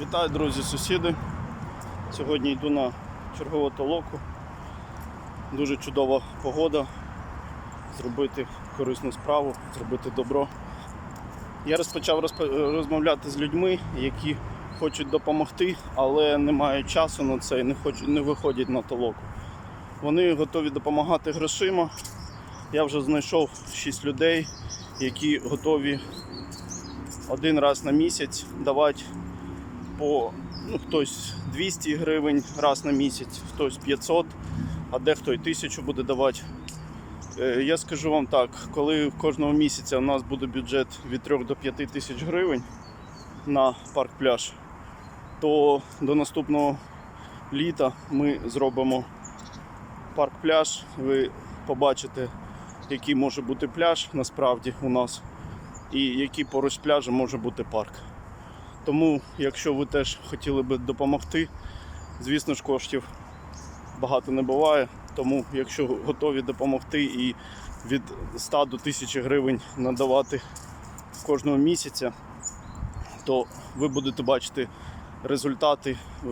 Вітаю, друзі, сусіди. Сьогодні йду на чергову толоку. Дуже чудова погода. Зробити корисну справу, зробити добро. Я розпочав розп- розмовляти з людьми, які хочуть допомогти, але не мають часу на це і не, хочуть, не виходять на толоку. Вони готові допомагати грошима. Я вже знайшов 6 людей, які готові один раз на місяць давати по ну, хтось 200 гривень раз на місяць, хтось 500, а дехто і 1000 буде давати. Е, Я скажу вам так, коли кожного місяця у нас буде бюджет від 3 до 5 тисяч гривень на парк пляж, то до наступного літа ми зробимо парк пляж. Ви побачите, який може бути пляж насправді у нас, і який поруч з пляжем може бути парк. Тому, якщо ви теж хотіли би допомогти, звісно ж, коштів багато не буває. Тому, якщо готові допомогти і від 100 до 1000 гривень надавати кожного місяця, то ви будете бачити результати е,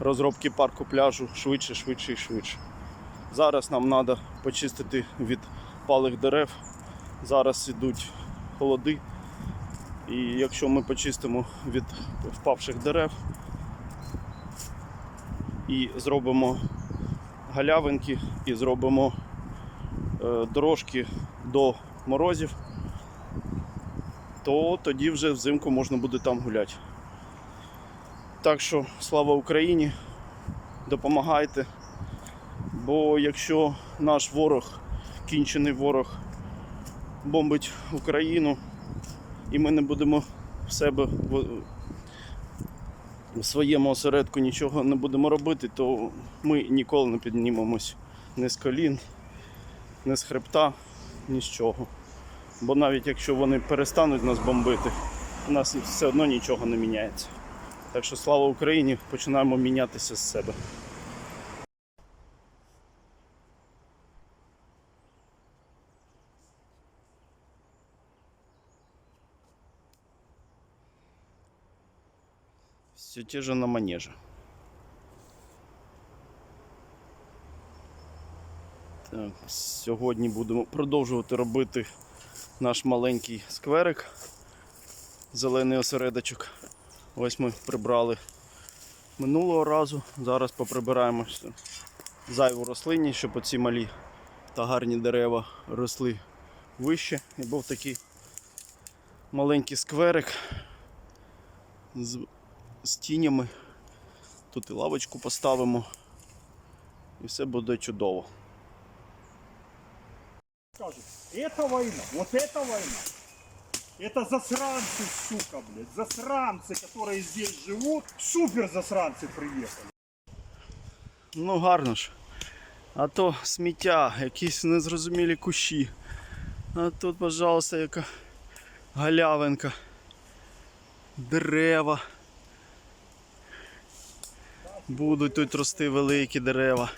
розробки парку пляжу швидше, швидше і швидше. Зараз нам треба почистити від палих дерев. Зараз ідуть холоди. І якщо ми почистимо від впавших дерев і зробимо галявинки, і зробимо е, дорожки до морозів, то тоді вже взимку можна буде там гуляти. Так що слава Україні, допомагайте. Бо якщо наш ворог, кінчений ворог, бомбить Україну, і ми не будемо в себе в, своєму осередку нічого не будемо робити, то ми ніколи не піднімемось ні з колін, ні з хребта, ні з чого. Бо навіть якщо вони перестануть нас бомбити, у нас все одно нічого не міняється. Так що слава Україні, починаємо мінятися з себе. Все те же на манеже. Так, сьогодні будемо продовжувати робити наш маленький скверик, зелений осередочок. Ось ми прибрали минулого разу. Зараз поприбираємо зайву рослинність, щоб оці малі та гарні дерева росли вище. І був такий маленький скверик з тінями. Тут і лавочку поставимо. І все буде чудово. скажут, это война, вот это война. Это засранцы, сука, блядь, засранцы, которые здесь живут, супер засранцы приехали. Ну гарно ж. А то сміття, якісь незрозумілі кущі. А тут, пожалуйста, яка галявинка. Дерева. Будуть тут рости великі дерева.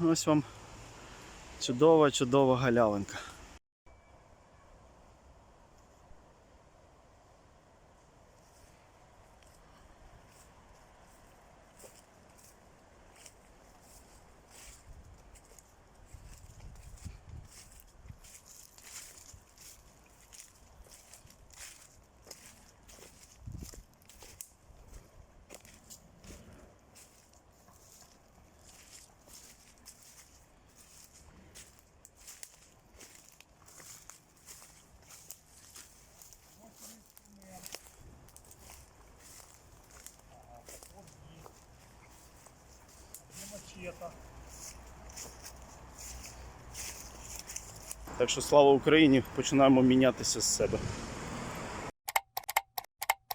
Ось вам чудова, чудова галявинка. Мачете. Так що слава Україні, починаємо мінятися з себе.